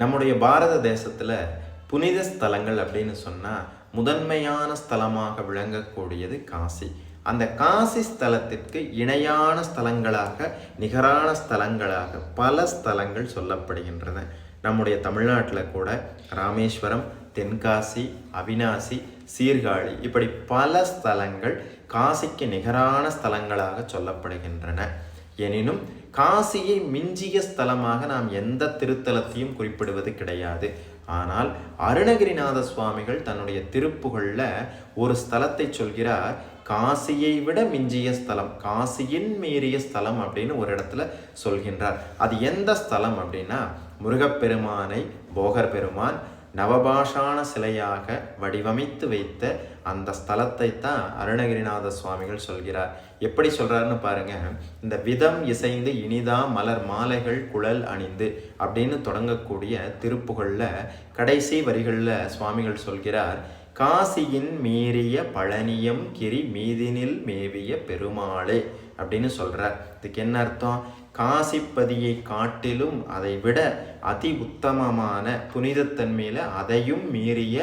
நம்முடைய பாரத தேசத்தில் புனித ஸ்தலங்கள் அப்படின்னு சொன்னால் முதன்மையான ஸ்தலமாக விளங்கக்கூடியது காசி. அந்த காசி ஸ்தலத்திற்கு இணையான ஸ்தலங்களாக நிகரான ஸ்தலங்களாக பல ஸ்தலங்கள் சொல்லப்படுகின்றன. நம்முடைய தமிழ்நாட்டில் கூட ராமேஸ்வரம் தென்காசி அவினாசி சீர்காழி இப்படி பல ஸ்தலங்கள் காசிக்கு நிகரான ஸ்தலங்களாக சொல்லப்படுகின்றன. எனினும் காசியை மிஞ்சிய ஸ்தலமாக நாம் எந்த திருத்தலத்தையும் குறிப்பிடுவது கிடையாது. ஆனால் அருணகிரிநாத சுவாமிகள் தன்னுடைய திருப்புகழில் ஒரு ஸ்தலத்தை சொல்கிறார். காசியை விட மிஞ்சிய ஸ்தலம் காசியின் மீறிய ஸ்தலம் அப்படின்னு ஒரு இடத்துல சொல்கின்றார். அது எந்த ஸ்தலம் அப்படின்னா முருகப்பெருமானை போகர் பெருமான் நவபாஷான சிலையாக வடிவமைத்து வைத்த அந்த ஸ்தலத்தை தான் அருணகிரிநாத சுவாமிகள் சொல்கிறார். எப்படி சொல்கிறாருன்னு பாருங்க. இந்த விதம் இசைந்து இனிதா மலர் மாலைகள் குழல் அணிந்து அப்படின்னு தொடங்கக்கூடிய திருப்புகளில் கடைசி வரிகளில் சுவாமிகள் சொல்கிறார். காசியின் மீறிய பழனியம் கிரி மீதினில் மேவிய பெருமாளே அப்படின்னு சொல்கிறார் இதுக்கு என்ன அர்த்தம்? காசிப்பதியை காட்டிலும் அதை விட அதி உத்தமமான புனிதத்தன்மையில் அதையும் மீறிய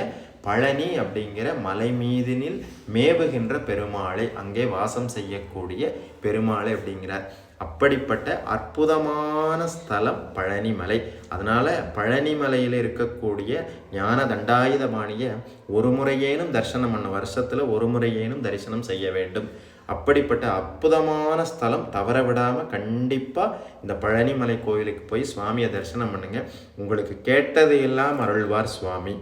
பழனி அப்படிங்கிற மலை மீதினில் மேவுகின்ற பெருமாளை அங்கே வாசம் செய்யக்கூடிய பெருமாளை அப்படிங்கிறார். அப்படிப்பட்ட அற்புதமான ஸ்தலம் பழனிமலை அதனால் பழனிமலையில் இருக்கக்கூடிய ஞான தண்டாயுதபாணியை ஒரு முறையேனும் தரிசனம் பண்ண வருஷத்தில் ஒரு முறையேனும் தரிசனம் செய்ய வேண்டும். அப்படிப்பட்ட அற்புதமான ஸ்தலம் தவற விடாமல் கண்டிப்பாக இந்த பழனிமலை கோயிலுக்கு போய் சுவாமியை தரிசனம் பண்ணுங்கள் உங்களுக்கு கேட்டது எல்லாம் அருள்வார் சுவாமி.